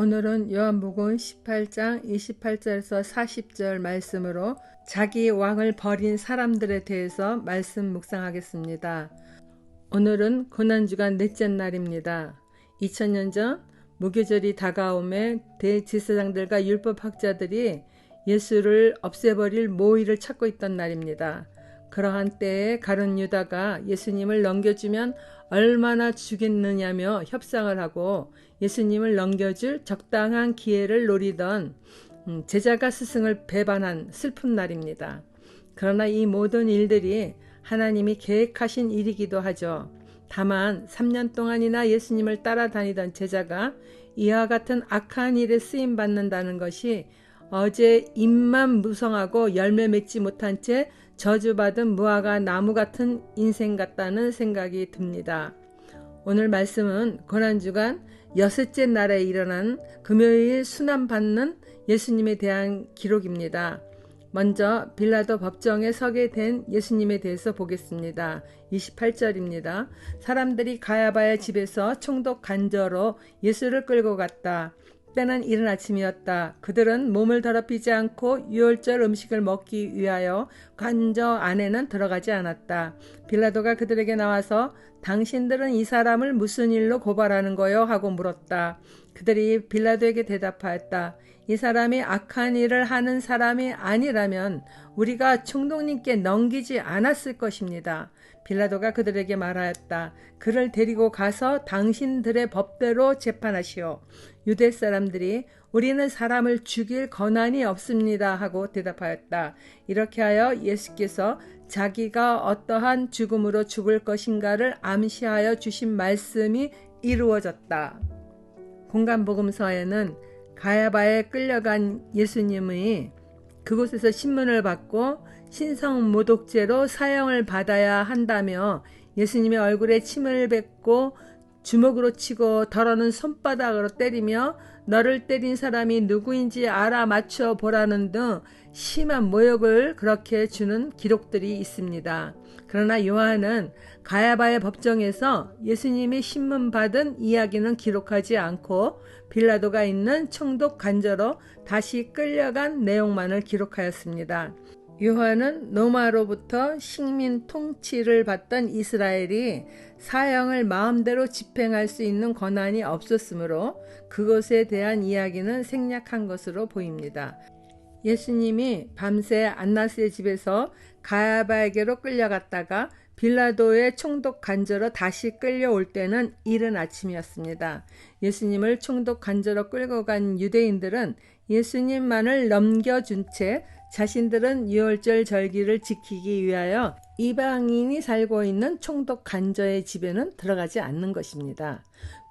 오늘은 요한복음 18장 28절에서 40절 말씀으로 자기 왕을 버린 사람들에 대해서 말씀 묵상하겠습니다. 오늘은 고난주간 넷째 날입니다. 2000년 전 무교절이 다가오매 대제사장들과 율법학자들이 예수를 없애버릴 모의를 찾고 있던 날입니다. 그러한 때에 가룟 유다가 예수님을 넘겨주면 얼마나 주겠느냐며 협상을 하고 예수님을 넘겨줄 적당한 기회를 노리던 음, 제자가 스승을 배반한 슬픈 날입니다. 그러나 이 모든 일들이 하나님이 계획하신 일이기도 하죠. 다만 3년 동안이나 예수님을 따라다니던 제자가 이와 같은 악한 일에 쓰임 받는다는 것이 어제 입만 무성하고 열매 맺지 못한 채 저주받은 무화과 나무 같은 인생 같다는 생각이 듭니다. 오늘 말씀은 고난주간 여섯째 날에 일어난 금요일 수남받는 예수님에 대한 기록입니다. 먼저 빌라도 법정에 서게 된 예수님에 대해서 보겠습니다. 28절입니다. 사람들이 가야바의 집에서 총독 간저로 예수를 끌고 갔다. 때는 이른 아침이었다. 그들은 몸을 더럽히지 않고 유월절 음식을 먹기 위하여 관저 안에는 들어가지 않았다. 빌라도가 그들에게 나와서 당신들은 이 사람을 무슨 일로 고발하는 거요? 하고 물었다. 그들이 빌라도에게 대답하였다. 이 사람이 악한 일을 하는 사람이 아니라면 우리가 총독님께 넘기지 않았을 것입니다. 빌라도가 그들에게 말하였다. 그를 데리고 가서 당신들의 법대로 재판하시오. 유대 사람들이 우리는 사람을 죽일 권한이 없습니다 하고 대답하였다. 이렇게 하여 예수께서 자기가 어떠한 죽음으로 죽을 것인가를 암시하여 주신 말씀이 이루어졌다. 공간복음서에는 가야바에 끌려간 예수님의 그곳에서 신문을 받고 신성 모독죄로 사형을 받아야 한다며 예수님의 얼굴에 침을 뱉고 주먹으로 치고 더러는 손바닥으로 때리며 너를 때린 사람이 누구인지 알아맞혀 보라는 등 심한 모욕을 그렇게 주는 기록들이 있습니다. 그러나 요한은 가야바의 법정에서 예수님이 신문받은 이야기는 기록하지 않고 빌라도가 있는 총독 간저로 다시 끌려간 내용만을 기록하였습니다. 요한은 로마로부터 식민 통치를 받던 이스라엘이 사형을 마음대로 집행할 수 있는 권한이 없었으므로 그것에 대한 이야기는 생략한 것으로 보입니다. 예수님이 밤새 안나스의 집에서 가야바에게로 끌려갔다가 빌라도의 총독 간저로 다시 끌려올 때는 이른 아침이었습니다. 예수님을 총독 간저로 끌고 간 유대인들은 예수님만을 넘겨준 채 자신들은 유월절 절기를 지키기 위하여 이방인이 살고 있는 총독 간저의 집에는 들어가지 않는 것입니다.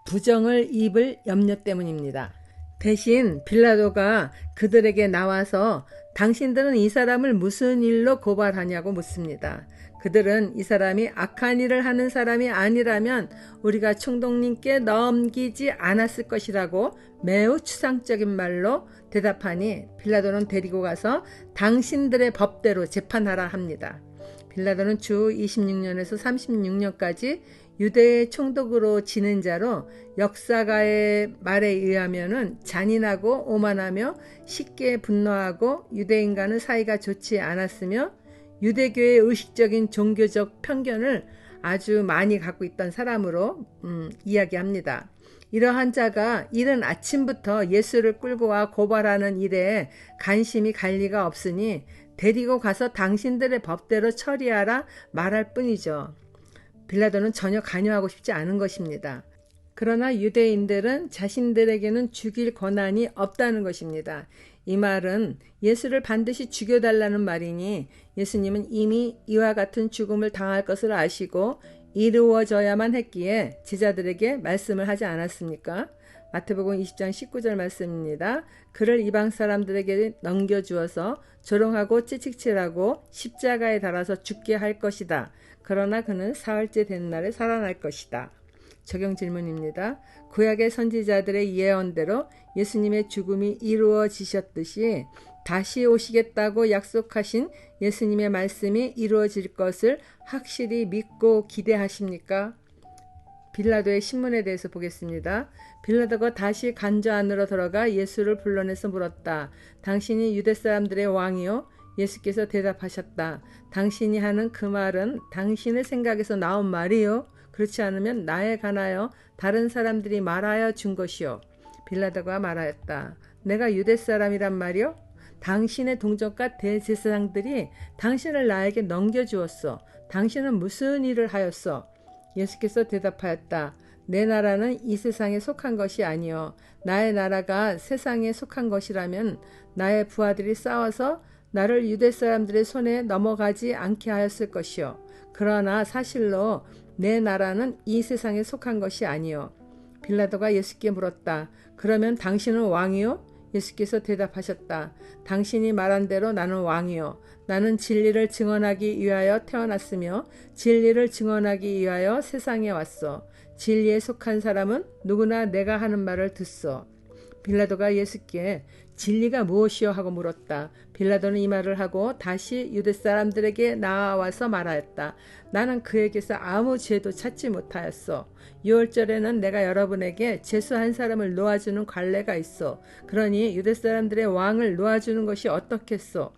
부정을 입을 염려 때문입니다. 대신 빌라도가 그들에게 나와서 당신들은 이 사람을 무슨 일로 고발하냐고 묻습니다. 그들은 이 사람이 악한 일을 하는 사람이 아니라면 우리가 총독님께 넘기지 않았을 것이라고 매우 추상적인 말로 대답하니 빌라도는 데리고 가서 당신들의 법대로 재판하라 합니다. 빌라도는 주 26년에서 36년까지 유대의 총독으로 지낸 자로 역사가의 말에 의하면은 잔인하고 오만하며 쉽게 분노하고 유대인과는 사이가 좋지 않았으며 유대교의 의식적인 종교적 편견을 아주 많이 갖고 있던 사람으로 음, 이야기합니다. 이러한 자가 이른 아침부터 예수를 끌고 와 고발하는 일에 관심이 갈 리가 없으니 데리고 가서 당신들의 법대로 처리하라 말할 뿐이죠. 빌라도는 전혀 관여하고 싶지 않은 것입니다. 그러나 유대인들은 자신들에게는 죽일 권한이 없다는 것입니다. 이 말은 예수를 반드시 죽여달라는 말이니 예수님은 이미 이와 같은 죽음을 당할 것을 아시고 이루어져야만 했기에 제자들에게 말씀을 하지 않았습니까? 마태복음 20장 19절 말씀입니다. 그를 이방 사람들에게 넘겨주어서 조롱하고 찌칙질하고 십자가에 달아서 죽게 할 것이다. 그러나 그는 사흘째 된 날에 살아날 것이다. 적용 질문입니다. 구약의 선지자들의 예언대로 예수님의 죽음이 이루어지셨듯이 다시 오시겠다고 약속하신 예수님의 말씀이 이루어질 것을 확실히 믿고 기대하십니까? 빌라도의 신문에 대해서 보겠습니다. 빌라도가 다시 간저 안으로 들어가 예수를 불러내서 물었다. 당신이 유대 사람들의 왕이요? 예수께서 대답하셨다. 당신이 하는 그 말은 당신의 생각에서 나온 말이요? 그렇지 않으면 나에 관하여 다른 사람들이 말하여 준 것이요. 빌라도가 말하였다. 내가 유대 사람이란 말이요? 당신의 동족과 대제사장들이 당신을 나에게 넘겨주었어. 당신은 무슨 일을 하였어? 예수께서 대답하였다. 내 나라는 이 세상에 속한 것이 아니요. 나의 나라가 세상에 속한 것이라면 나의 부하들이 싸워서 나를 유대 사람들의 손에 넘어가지 않게 하였을 것이요. 그러나 사실로 내 나라는 이 세상에 속한 것이 아니요. 빌라도가 예수께 물었다. 그러면 당신은 왕이요? 예수께서 대답하셨다. 당신이 말한 대로 나는 왕이요. 나는 진리를 증언하기 위하여 태어났으며 진리를 증언하기 위하여 세상에 왔어. 진리에 속한 사람은 누구나 내가 하는 말을 듣소. 빌라도가 예수께 진리가 무엇이요 하고 물었다. 빌라도는 이 말을 하고 다시 유대 사람들에게 나와서 말하였다. 나는 그에게서 아무 죄도 찾지 못하였어. 6월절에는 내가 여러분에게 제수 한 사람을 놓아주는 관례가 있어. 그러니 유대 사람들의 왕을 놓아주는 것이 어떻겠소?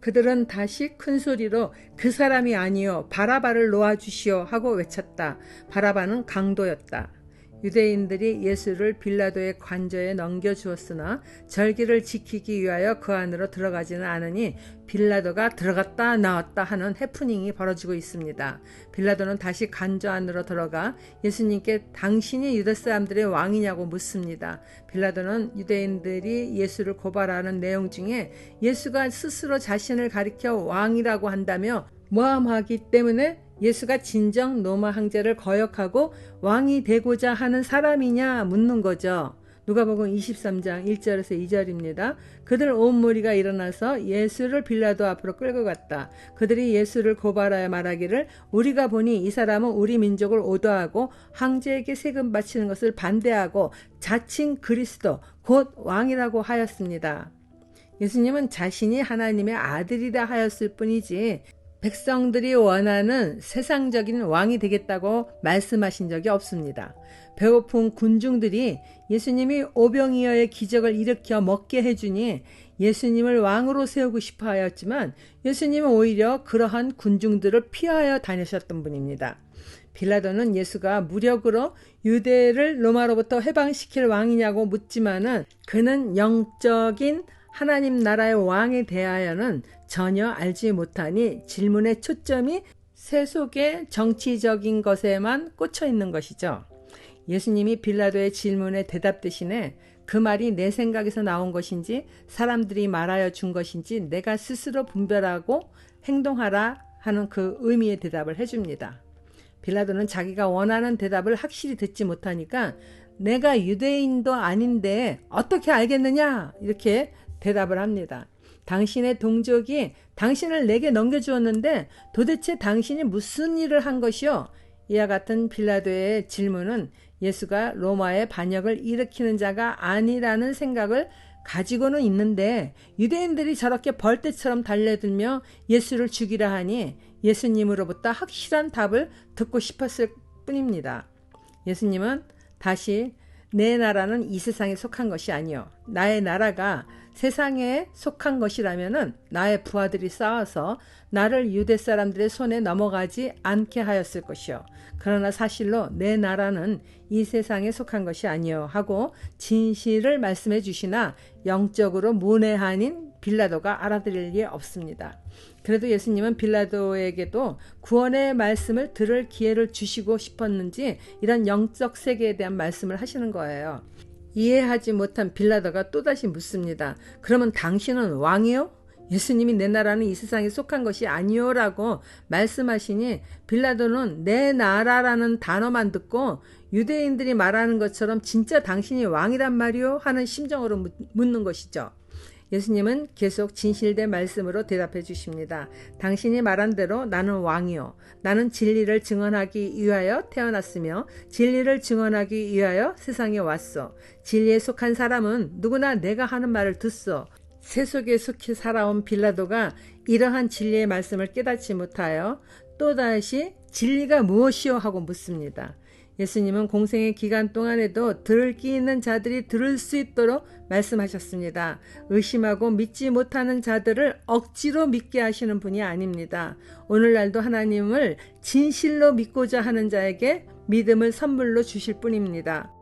그들은 다시 큰 소리로 그 사람이 아니요 바라바를 놓아주시오 하고 외쳤다. 바라바는 강도였다. 유대인들이 예수를 빌라도의 관저에 넘겨주었으나 절기를 지키기 위하여 그 안으로 들어가지는 않으니 빌라도가 들어갔다 나왔다 하는 해프닝이 벌어지고 있습니다. 빌라도는 다시 관저 안으로 들어가 예수님께 당신이 유대 사람들의 왕이냐고 묻습니다. 빌라도는 유대인들이 예수를 고발하는 내용 중에 예수가 스스로 자신을 가리켜 왕이라고 한다며 모함하기 때문에 예수가 진정 로마 황제를 거역하고 왕이 되고자 하는 사람이냐 묻는 거죠. 누가복음 23장 1절에서 2절입니다. 그들 온 무리가 일어나서 예수를 빌라도 앞으로 끌고 갔다. 그들이 예수를 고발하여 말하기를 우리가 보니 이 사람은 우리 민족을 오도하고 황제에게 세금 바치는 것을 반대하고 자칭 그리스도 곧 왕이라고 하였습니다. 예수님은 자신이 하나님의 아들이라 하였을 뿐이지 백성들이 원하는 세상적인 왕이 되겠다고 말씀하신 적이 없습니다. 배고픈 군중들이 예수님이 오병이어의 기적을 일으켜 먹게 해주니 예수님을 왕으로 세우고 싶어 하였지만 예수님은 오히려 그러한 군중들을 피하여 다니셨던 분입니다. 빌라도는 예수가 무력으로 유대를 로마로부터 해방시킬 왕이냐고 묻지만은 그는 영적인 하나님 나라의 왕에 대하여는 전혀 알지 못하니 질문의 초점이 세 속의 정치적인 것에만 꽂혀 있는 것이죠. 예수님이 빌라도의 질문에 대답 대신에 그 말이 내 생각에서 나온 것인지 사람들이 말하여 준 것인지 내가 스스로 분별하고 행동하라 하는 그 의미의 대답을 해줍니다. 빌라도는 자기가 원하는 대답을 확실히 듣지 못하니까 내가 유대인도 아닌데 어떻게 알겠느냐 이렇게 대답을 합니다. 당신의 동족이 당신을 내게 넘겨주었는데 도대체 당신이 무슨 일을 한 것이요? 이와 같은 빌라도의 질문은 예수가 로마의 반역을 일으키는 자가 아니라는 생각을 가지고는 있는데 유대인들이 저렇게 벌떼처럼 달려들며 예수를 죽이라 하니 예수님으로부터 확실한 답을 듣고 싶었을 뿐입니다. 예수님은 다시 내 나라는 이 세상에 속한 것이 아니요 나의 나라가 세상에 속한 것이라면은 나의 부하들이 싸워서 나를 유대 사람들의 손에 넘어가지 않게 하였을 것이요. 그러나 사실로 내 나라는 이 세상에 속한 것이 아니요 하고 진실을 말씀해 주시나 영적으로 문외한인 빌라도가 알아들을 리 없습니다. 그래도 예수님은 빌라도에게도 구원의 말씀을 들을 기회를 주시고 싶었는지 이런 영적 세계에 대한 말씀을 하시는 거예요. 이해하지 못한 빌라도가 또다시 묻습니다. 그러면 당신은 왕이요? 예수님이 내 나라는 이 세상에 속한 것이 아니요라고 말씀하시니 빌라도는 내 나라라는 단어만 듣고 유대인들이 말하는 것처럼 진짜 당신이 왕이란 말이요 하는 심정으로 묻는 것이죠. 예수님은 계속 진실된 말씀으로 대답해 주십니다. 당신이 말한 대로 나는 왕이요. 나는 진리를 증언하기 위하여 태어났으며 진리를 증언하기 위하여 세상에 왔어. 진리에 속한 사람은 누구나 내가 하는 말을 듣소. 세속에 속해 살아온 빌라도가 이러한 진리의 말씀을 깨닫지 못하여 또다시 진리가 무엇이요 하고 묻습니다. 예수님은 공생의 기간 동안에도 들을 끼 있는 자들이 들을 수 있도록 말씀하셨습니다. 의심하고 믿지 못하는 자들을 억지로 믿게 하시는 분이 아닙니다. 오늘날도 하나님을 진실로 믿고자 하는 자에게 믿음을 선물로 주실 뿐입니다.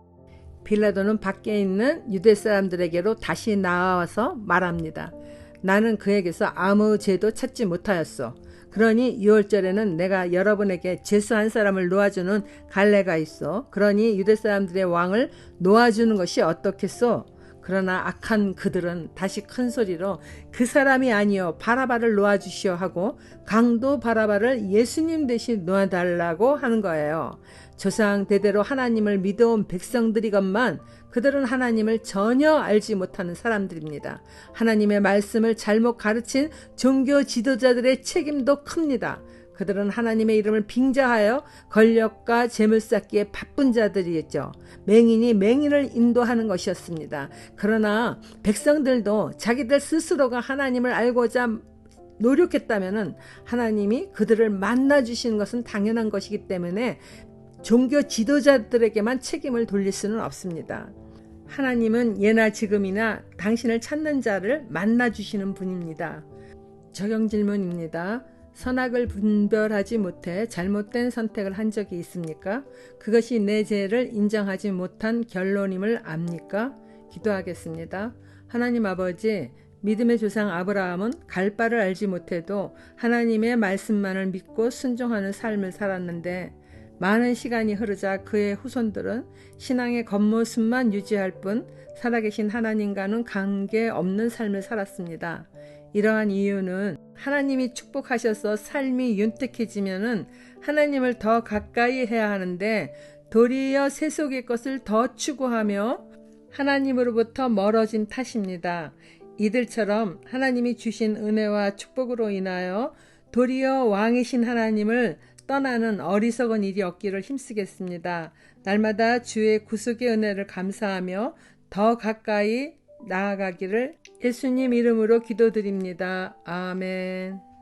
빌라도는 밖에 있는 유대 사람들에게로 다시 나와서 말합니다. 나는 그에게서 아무 죄도 찾지 못하였소. 그러니 6월절에는 내가 여러분에게 죄수 한 사람을 놓아주는 갈래가 있어. 그러니 유대 사람들의 왕을 놓아주는 것이 어떻겠소? 그러나 악한 그들은 다시 큰 소리로 그 사람이 아니요 바라바를 놓아주시오 하고 강도 바라바를 예수님 대신 놓아달라고 하는 거예요. 조상 대대로 하나님을 믿어온 백성들이건만 그들은 하나님을 전혀 알지 못하는 사람들입니다. 하나님의 말씀을 잘못 가르친 종교 지도자들의 책임도 큽니다. 그들은 하나님의 이름을 빙자하여 권력과 재물 쌓기에 바쁜 자들이었죠. 맹인이 맹인을 인도하는 것이었습니다. 그러나 백성들도 자기들 스스로가 하나님을 알고자 노력했다면 하나님이 그들을 만나 주시는 것은 당연한 것이기 때문에 종교 지도자들에게만 책임을 돌릴 수는 없습니다. 하나님은 예나 지금이나 당신을 찾는 자를 만나 주시는 분입니다. 적용 질문입니다. 선악을 분별하지 못해 잘못된 선택을 한 적이 있습니까? 그것이 내 죄를 인정하지 못한 결론임을 압니까? 기도하겠습니다. 하나님 아버지, 믿음의 조상 아브라함은 갈 바를 알지 못해도 하나님의 말씀만을 믿고 순종하는 삶을 살았는데 많은 시간이 흐르자 그의 후손들은 신앙의 겉모습만 유지할 뿐 살아계신 하나님과는 관계 없는 삶을 살았습니다. 이러한 이유는 하나님이 축복하셔서 삶이 윤택해지면은 하나님을 더 가까이 해야 하는데 도리어 세속의 것을 더 추구하며 하나님으로부터 멀어진 탓입니다. 이들처럼 하나님이 주신 은혜와 축복으로 인하여 도리어 왕이신 하나님을 떠나는 어리석은 일이 없기를 힘쓰겠습니다. 날마다 주의 구속의 은혜를 감사하며 더 가까이 나아가기를 예수님 이름으로 기도드립니다. 아멘.